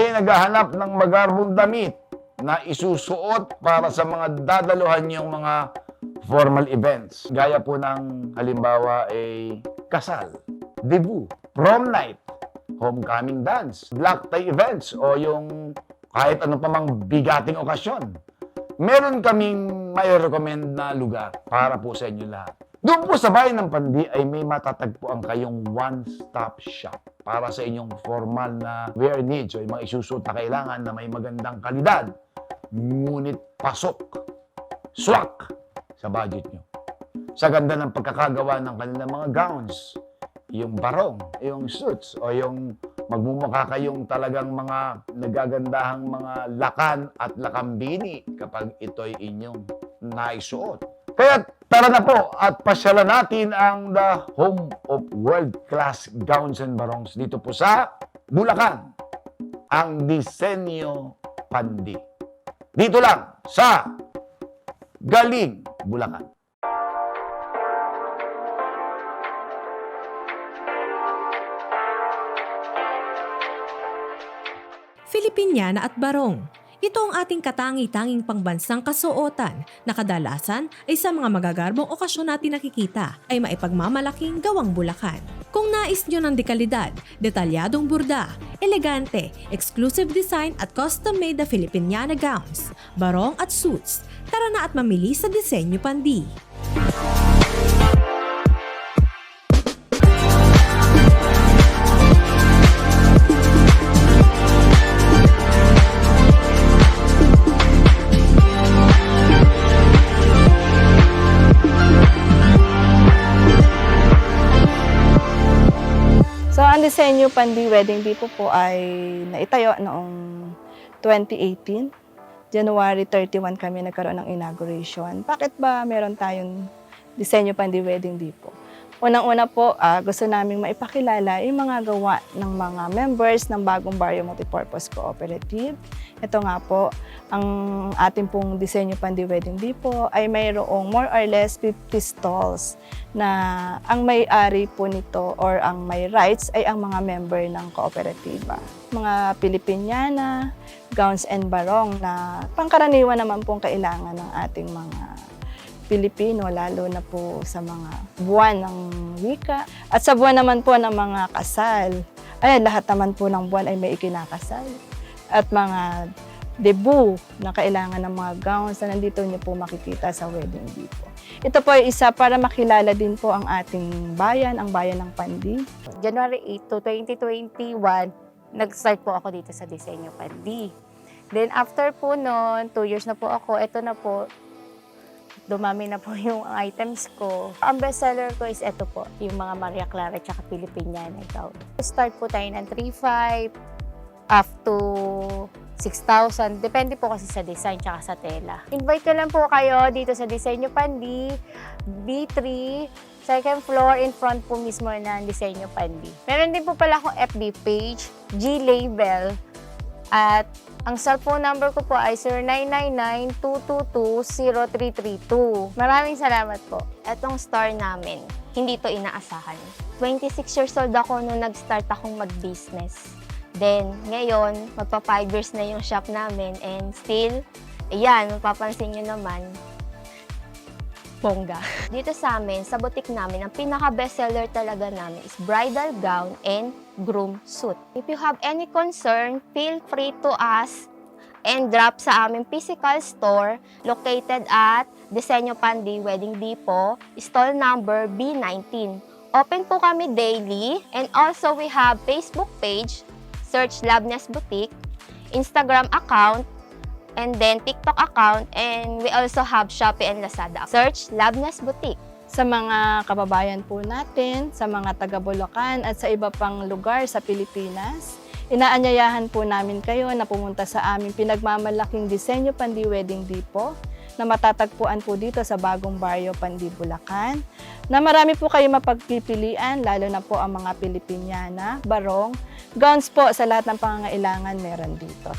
naghahanap ng magarbong damit na isusuot para sa mga dadaluhan yung mga formal events. Gaya po ng halimbawa ay kasal, debut, prom night, homecoming dance, black tie events o yung kahit ano pa mang bigating okasyon. Meron kaming may recommend na lugar para po sa inyo lahat. Doon po sa bayan ng Pandi ay may matatagpuan kayong one-stop shop para sa inyong formal na wear needs o yung mga isusuot na kailangan na may magandang kalidad. Ngunit pasok, swak sa budget nyo. Sa ganda ng pagkakagawa ng kanilang mga gowns, yung barong, yung suits, o yung magmumukha kayong talagang mga nagagandahang mga lakan at lakambini kapag ito'y inyong naisuot. Kaya tara na po at pasyalan natin ang the home of world-class gowns and barongs dito po sa Bulacan, ang Disenyo Pandi. Dito lang sa Galing, Bulacan. Filipiniana at Barong. Ito ang ating katangi-tanging pangbansang kasuotan na kadalasan ay sa mga magagarbong okasyon natin nakikita ay maipagmamalaking gawang bulakan. Kung nais nyo ng dekalidad, detalyadong burda, elegante, exclusive design at custom-made na Filipiniana gowns, barong at suits, tara na at mamili sa Disenyo Pandi. Disenyo Pandi Wedding Depot po ay naitayo noong 2018. January 31 kami nagkaroon ng inauguration. Bakit ba meron tayong disenyo Pandi Wedding Depot? Unang-una po, ah, gusto naming maipakilala yung mga gawa ng mga members ng Bagong Barrio Multipurpose Cooperative. Ito nga po, ang ating pong disenyo Pandi Wedding Depot ay mayroong more or less 50 stalls na ang may-ari po nito or ang may rights ay ang mga member ng kooperatiba. Mga Pilipiniana, gowns and barong na pangkaraniwan naman pong kailangan ng ating mga Pilipino, lalo na po sa mga buwan ng wika. At sa buwan naman po ng mga kasal, ay lahat naman po ng buwan ay may ikinakasal. At mga debut na kailangan ng mga gowns na nandito niyo po makikita sa wedding depot. Ito po ay isa para makilala din po ang ating bayan, ang bayan ng Pandi. January 8 to 2021, nag-start po ako dito sa Disenyo Pandi. Then after po noon, two years na po ako, ito na po, dumami na po yung items ko. Ang bestseller ko is ito po, yung mga Maria Clara at Pilipiniana gown. Start po tayo ng 3,500 up to 6,000. Depende po kasi sa design tsaka sa tela. Invite ko lang po kayo dito sa Disenyo Pandi, B3, second floor in front po mismo ng Disenyo Pandi. Meron din po pala akong FB page, G-Label, at ang cellphone number ko po ay 0999-222-0332. Maraming salamat po. Etong store namin, hindi to inaasahan. 26 years old ako nung nag-start akong mag-business. Then, ngayon, magpa 5 years na yung shop namin and still, ayan, mapapansin nyo naman, bongga. Dito sa amin, sa boutique namin, ang pinaka-bestseller talaga namin is bridal gown and groom suit. If you have any concern, feel free to ask and drop sa aming physical store located at Disenyo Pandi Wedding Depot, stall number B19. Open po kami daily and also we have Facebook page, search Labness Boutique, Instagram account, and then TikTok account, and we also have Shopee and Lazada. Search Labness Boutique. Sa mga kababayan po natin, sa mga taga Bulacan at sa iba pang lugar sa Pilipinas, inaanyayahan po namin kayo na pumunta sa aming pinagmamalaking Disenyo Pandi Wedding Depot na matatagpuan po dito sa Bagong Barrio, Pandi, Bulacan. Na marami po kayo mapagpipilian, lalo na po ang mga Pilipiniana, barong, gowns po sa lahat ng pangangailangan meron dito.